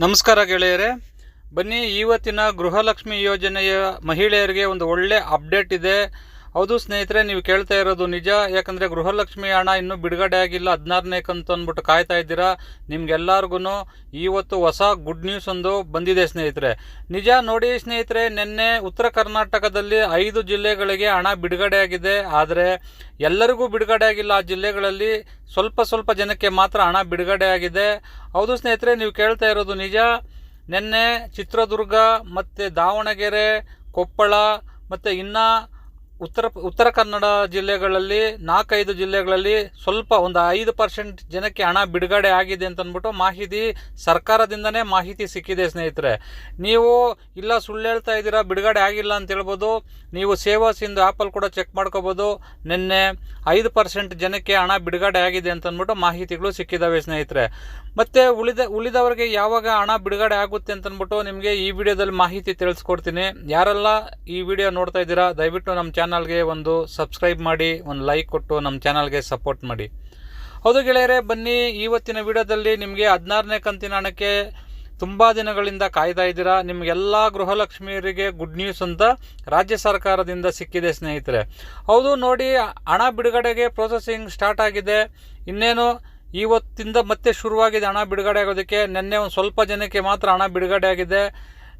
ನಮಸ್ಕಾರ ಗೆಳೆಯರೇ. ಬನ್ನಿ ಇವತ್ತಿನ ಗೃಹಲಕ್ಷ್ಮಿ ಯೋಜನೆಯ ಮಹಿಳೆಯರಿಗೆ ಒಂದು ಒಳ್ಳೆ ಅಪ್ಡೇಟ್ ಇದೆ. ಹೌದು ಸ್ನೇಹಿತರೆ, ನೀವು ಕೇಳ್ತಾ ಇರೋದು ನಿಜ. ಯಾಕಂದರೆ ಗೃಹಲಕ್ಷ್ಮಿ ಹಣ ಇನ್ನೂ ಬಿಡುಗಡೆ ಆಗಿಲ್ಲ. ಹದಿನಾರನೇ ಕಂತು ಅಂದ್ಬಿಟ್ಟು ಕಾಯ್ತಾ ಇದ್ದೀರಾ? ನಿಮ್ಗೆಲ್ಲರಿಗೂ ಇವತ್ತು ಹೊಸ ಗುಡ್ ನ್ಯೂಸ್ ಒಂದು ಬಂದಿದೆ ಸ್ನೇಹಿತರೆ. ನಿಜ ನೋಡಿ ಸ್ನೇಹಿತರೆ, ನಿನ್ನೆ ಉತ್ತರ ಕರ್ನಾಟಕದಲ್ಲಿ ಐದು ಜಿಲ್ಲೆಗಳಿಗೆ ಹಣ ಬಿಡುಗಡೆ ಆಗಿದೆ. ಆದರೆ ಎಲ್ಲರಿಗೂ ಬಿಡುಗಡೆ ಆಗಿಲ್ಲ. ಆ ಜಿಲ್ಲೆಗಳಲ್ಲಿ ಸ್ವಲ್ಪ ಸ್ವಲ್ಪ ಜನಕ್ಕೆ ಮಾತ್ರ ಹಣ ಬಿಡುಗಡೆ ಆಗಿದೆ. ಹೌದು ಸ್ನೇಹಿತರೆ, ನೀವು ಕೇಳ್ತಾ ಇರೋದು ನಿಜ. ನಿನ್ನೆ ಚಿತ್ರದುರ್ಗ, ಮತ್ತು ದಾವಣಗೆರೆ, ಕೊಪ್ಪಳ, ಮತ್ತು ಇನ್ನು ಉತ್ತರ ಉತ್ತರ ಕನ್ನಡ ಜಿಲ್ಲೆಗಳಲ್ಲಿ, ನಾಲ್ಕೈದು ಜಿಲ್ಲೆಗಳಲ್ಲಿ ಸ್ವಲ್ಪ ಒಂದು ಐದು ಪರ್ಸೆಂಟ್ ಜನಕ್ಕೆ ಹಣ ಬಿಡುಗಡೆ ಆಗಿದೆ ಅಂತಂದ್ಬಿಟ್ಟು ಮಾಹಿತಿ ಸರ್ಕಾರದಿಂದನೇ ಮಾಹಿತಿ ಸಿಕ್ಕಿದೆ ಸ್ನೇಹಿತರೆ. ನೀವು ಇಲ್ಲ ಸುಳ್ಳು ಹೇಳ್ತಾ ಇದ್ದೀರಾ, ಬಿಡುಗಡೆ ಆಗಿಲ್ಲ ಅಂತ ಹೇಳ್ಬೋದು. ನೀವು ಸೇವಾ ಸಿಂಧು ಆ್ಯಪಲ್ಲಿ ಕೂಡ ಚೆಕ್ ಮಾಡ್ಕೋಬೋದು. ನಿನ್ನೆ ಐದು ಪರ್ಸೆಂಟ್ ಜನಕ್ಕೆ ಹಣ ಬಿಡುಗಡೆ ಆಗಿದೆ ಅಂತಂದ್ಬಿಟ್ಟು ಮಾಹಿತಿಗಳು ಸಿಕ್ಕಿದ್ದಾವೆ ಸ್ನೇಹಿತರೆ. ಮತ್ತು ಉಳಿದ, ಉಳಿದವರಿಗೆ ಯಾವಾಗ ಹಣ ಬಿಡುಗಡೆ ಆಗುತ್ತೆ ಅಂತಂದ್ಬಿಟ್ಟು ನಿಮಗೆ ಈ ವಿಡಿಯೋದಲ್ಲಿ ಮಾಹಿತಿ ತಿಳಿಸ್ಕೊಡ್ತೀನಿ. ಯಾರೆಲ್ಲ ಈ ವಿಡಿಯೋ ನೋಡ್ತಾ ಇದ್ದೀರಾ, ದಯವಿಟ್ಟು ನಮ್ಮ ಚಾನಲ್ಗೆ ಒಂದು ಸಬ್ಸ್ಕ್ರೈಬ್ ಮಾಡಿ, ಒಂದು ಲೈಕ್ ಕೊಟ್ಟು ನಮ್ಮ ಚಾನಲ್ಗೆ ಸಪೋರ್ಟ್ ಮಾಡಿ. ಹೌದು ಗೆಳೆಯರೇ, ಬನ್ನಿ ಇವತ್ತಿನ ವಿಡಿಯೋದಲ್ಲಿ ನಿಮಗೆ ಹದಿನಾರನೇ ಕಂತಿನ ಹಣಕ್ಕೆ ತುಂಬ ದಿನಗಳಿಂದ ಕಾಯ್ತಾ ಇದ್ದೀರಾ? ನಿಮಗೆಲ್ಲ ಗೃಹಲಕ್ಷ್ಮಿಯರಿಗೆ ಗುಡ್ ನ್ಯೂಸ್ ಅಂತ ರಾಜ್ಯ ಸರ್ಕಾರದಿಂದ ಸಿಕ್ಕಿದೆ ಸ್ನೇಹಿತರೆ. ಹೌದು, ನೋಡಿ, ಹಣ ಬಿಡುಗಡೆಗೆ ಪ್ರೊಸೆಸಿಂಗ್ ಸ್ಟಾರ್ಟ್ ಆಗಿದೆ. ಇನ್ನೇನು ಇವತ್ತಿಂದ ಮತ್ತೆ ಶುರುವಾಗಿದೆ ಹಣ ಬಿಡುಗಡೆ ಆಗೋದಕ್ಕೆ. ನಿನ್ನೆ ಒಂದು ಸ್ವಲ್ಪ ಜನಕ್ಕೆ ಮಾತ್ರ ಹಣ ಬಿಡುಗಡೆ ಆಗಿದೆ.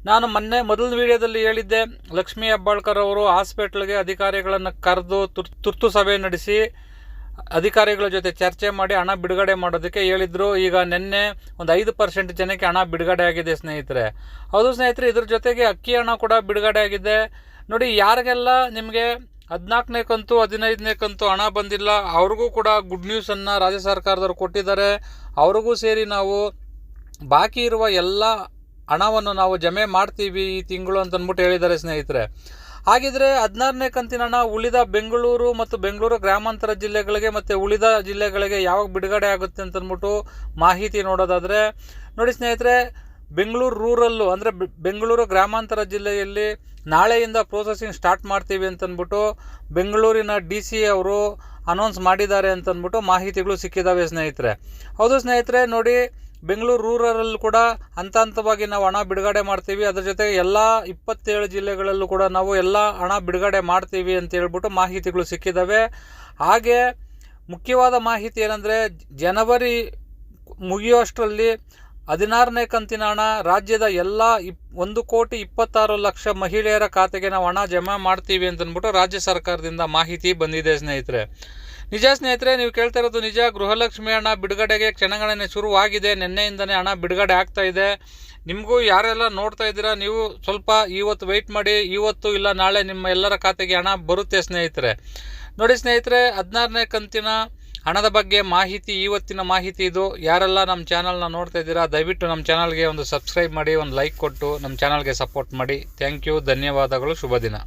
ನಾನು ಮೊನ್ನೆ ಮೊದಲ ವಿಡಿಯೋದಲ್ಲಿ ಹೇಳಿದ್ದೆ, ಲಕ್ಷ್ಮೀ ಹೆಬ್ಬಾಳ್ಕರ್ ಅವರು ಹಾಸ್ಪಿಟ್ಲ್ಗೆ ಅಧಿಕಾರಿಗಳನ್ನು ಕರೆದು ತುರ್, ತುರ್ತು ಸಭೆ ನಡೆಸಿ ಅಧಿಕಾರಿಗಳ ಜೊತೆ ಚರ್ಚೆ ಮಾಡಿ ಹಣ ಬಿಡುಗಡೆ ಮಾಡೋದಕ್ಕೆ ಹೇಳಿದ್ರು. ಈಗ ನಿನ್ನೆ ಒಂದು ಐದು ಪರ್ಸೆಂಟ್ ಜನಕ್ಕೆ ಹಣ ಬಿಡುಗಡೆ ಆಗಿದೆ ಸ್ನೇಹಿತರೆ. ಹೌದು ಸ್ನೇಹಿತರೆ, ಇದ್ರ ಜೊತೆಗೆ ಅಕ್ಕಿ ಹಣ ಕೂಡ ಬಿಡುಗಡೆ ಆಗಿದೆ. ನೋಡಿ, ಯಾರಿಗೆಲ್ಲ ನಿಮಗೆ ಹದಿನಾಲ್ಕನೇ ಕಂತು, ಹದಿನೈದನೇ ಕಂತು ಹಣ ಬಂದಿಲ್ಲ, ಅವ್ರಿಗೂ ಕೂಡ ಗುಡ್ ನ್ಯೂಸನ್ನು ರಾಜ್ಯ ಸರ್ಕಾರದವ್ರು ಕೊಟ್ಟಿದ್ದಾರೆ. ಅವ್ರಿಗೂ ಸೇರಿ ನಾವು ಬಾಕಿ ಇರುವ ಎಲ್ಲ ಹಣವನ್ನು ನಾವು ಜಮೆ ಮಾಡ್ತೀವಿ ಈ ತಿಂಗಳು ಅಂತ ಅಂದ್ಬಿಟ್ಟು ಹೇಳಿದ್ದಾರೆ ಸ್ನೇಹಿತರೆ. ಹಾಗಿದ್ರೆ ಹದಿನಾರನೇ ಕಂತಿನ ಹಣ ಉಳಿದ ಬೆಂಗಳೂರು ಮತ್ತು ಬೆಂಗಳೂರು ಗ್ರಾಮಾಂತರ ಜಿಲ್ಲೆಗಳಿಗೆ ಮತ್ತು ಉಳಿದ ಜಿಲ್ಲೆಗಳಿಗೆ ಯಾವಾಗ ಬಿಡುಗಡೆ ಆಗುತ್ತೆ ಅಂತ ಅಂದ್ಬಿಟ್ಟು ಮಾಹಿತಿ ನೋಡೋದಾದರೆ, ನೋಡಿ ಸ್ನೇಹಿತರೆ, ಬೆಂಗಳೂರು ರೂರಲ್ಲು ಅಂದರೆ ಬೆಂಗಳೂರು ಗ್ರಾಮಾಂತರ ಜಿಲ್ಲೆಯಲ್ಲಿ ನಾಳೆಯಿಂದ ಪ್ರೋಸೆಸಿಂಗ್ ಸ್ಟಾರ್ಟ್ ಮಾಡ್ತೀವಿ ಅಂತಂದ್ಬಿಟ್ಟು ಬೆಂಗಳೂರಿನ ಡಿ ಸಿ ಅವರು ಅನೌನ್ಸ್ ಮಾಡಿದ್ದಾರೆ ಅಂತಂದ್ಬಿಟ್ಟು ಮಾಹಿತಿಗಳು ಸಿಕ್ಕಿದ್ದಾವೆ ಸ್ನೇಹಿತರೆ. ಹೌದು ಸ್ನೇಹಿತರೆ, ನೋಡಿ ಬೆಂಗಳೂರು ರೂರಲ್ ಕೂಡ ಹಂತ ಹಂತವಾಗಿ ನಾವು ಹಣ ಬಿಡುಗಡೆ ಮಾಡ್ತೀವಿ. ಅದ್ರ ಜೊತೆಗೆ ಎಲ್ಲ ಇಪ್ಪತ್ತೇಳು ಜಿಲ್ಲೆಗಳಲ್ಲೂ ಕೂಡ ನಾವು ಎಲ್ಲ ಹಣ ಬಿಡುಗಡೆ ಮಾಡ್ತೀವಿ ಅಂತ ಹೇಳ್ಬಿಟ್ಟು ಮಾಹಿತಿಗಳು ಸಿಕ್ಕಿದ್ದಾವೆ ಹಾಗೆ ಮುಖ್ಯವಾದ ಮಾಹಿತಿ ಏನಂದರೆ, ಜನವರಿ ಮುಗಿಯುವಷ್ಟರಲ್ಲಿ ಹದಿನಾರನೇ ಕಂತಿನ ಹಣ ರಾಜ್ಯದ ಎಲ್ಲ ಇಪ್, ಒಂದು ಕೋಟಿ ಇಪ್ಪತ್ತಾರು ಲಕ್ಷ ಮಹಿಳೆಯರ ಖಾತೆಗೆ ನಾವು ಹಣ ಜಮಾ ಮಾಡ್ತೀವಿ ಅಂತಂದ್ಬಿಟ್ಟು ರಾಜ್ಯ ಸರ್ಕಾರದಿಂದ ಮಾಹಿತಿ ಬಂದಿದೆ ಸ್ನೇಹಿತರೆ. ನಿಜ ಸ್ನೇಹಿತರೆ, ನೀವು ಕೇಳ್ತಾ ಇರೋದು ನಿಜ. ಗೃಹಲಕ್ಷ್ಮಿ ಹಣ ಬಿಡುಗಡೆಗೆ ಕ್ಷಣಗಣನೆ ಶುರುವಾಗಿದೆ. ನಿನ್ನೆಯಿಂದನೇ ಹಣ ಬಿಡುಗಡೆ ಆಗ್ತಾ ಇದೆ. ನಿಮಗೂ ಯಾರೆಲ್ಲ ನೋಡ್ತಾ ಇದ್ದೀರಾ, ನೀವು ಸ್ವಲ್ಪ ಇವತ್ತು ವೆಯ್ಟ್ ಮಾಡಿ. ಇವತ್ತು ಇಲ್ಲ, ನಾಳೆ ನಿಮ್ಮ ಎಲ್ಲರ ಖಾತೆಗೆ ಹಣ ಬರುತ್ತೆ ಸ್ನೇಹಿತರೆ. ನೋಡಿ ಸ್ನೇಹಿತರೆ, ಹದಿನಾರನೇ ಕಂತಿನ ಹಣದ ಬಗ್ಗೆ ಮಾಹಿತಿ ಇವತ್ತಿನ ಮಾಹಿತಿ ಇದು. ಯಾರೆಲ್ಲ ನಮ್ಮ ಚಾನಲ್ನ ನೋಡ್ತಾ ಇದ್ದೀರಾ, ದಯವಿಟ್ಟು ನಮ್ಮ ಚಾನಲ್ಗೆ ಒಂದು ಸಬ್ಸ್ಕ್ರೈಬ್ ಮಾಡಿ, ಒಂದು ಲೈಕ್ ಕೊಟ್ಟು ನಮ್ಮ ಚಾನಲ್ಗೆ ಸಪೋರ್ಟ್ ಮಾಡಿ. ಥ್ಯಾಂಕ್ ಯು ಧನ್ಯವಾದಗಳು ಶುಭ ದಿನ